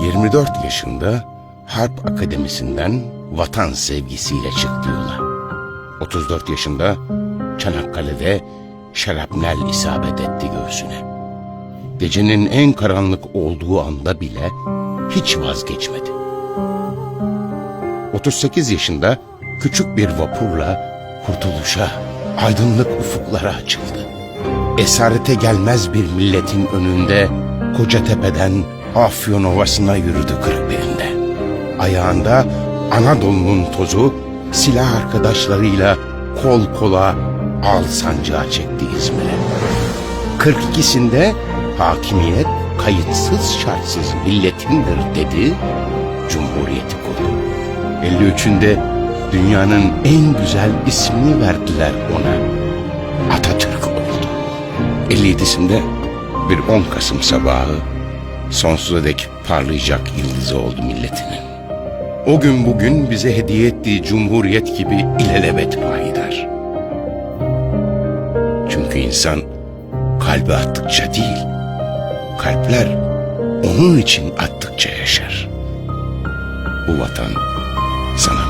24 yaşında Harp Akademisi'nden vatan sevgisiyle çıktı yola. 34 yaşında Çanakkale'de şarapnel isabet etti göğsüne. Gecenin en karanlık olduğu anda bile hiç vazgeçmedi. 38 yaşında küçük bir vapurla kurtuluşa, aydınlık ufuklara açıldı. Esarete gelmez bir milletin önünde Kocatepe'den Afyon Ovası'na yürüdü kırk belinde. Ayağında Anadolu'nun tozu silah arkadaşlarıyla kol kola al sancağı çekti İzmir'e. 42'sinde hakimiyet kayıtsız şartsız milletindir dedi, cumhuriyeti kurdu. 53'ünde dünyanın en güzel ismini verdiler ona. Atatürk oldu. 57'sinde bir 10 Kasım sabahı sonsuza dek parlayacak yıldızı oldu milletinin. O gün bugün bize hediye ettiği cumhuriyet gibi ilelebet payidar. Çünkü insan kalbi attıkça değil, kalpler onun için attıkça yaşar. Bu vatan sana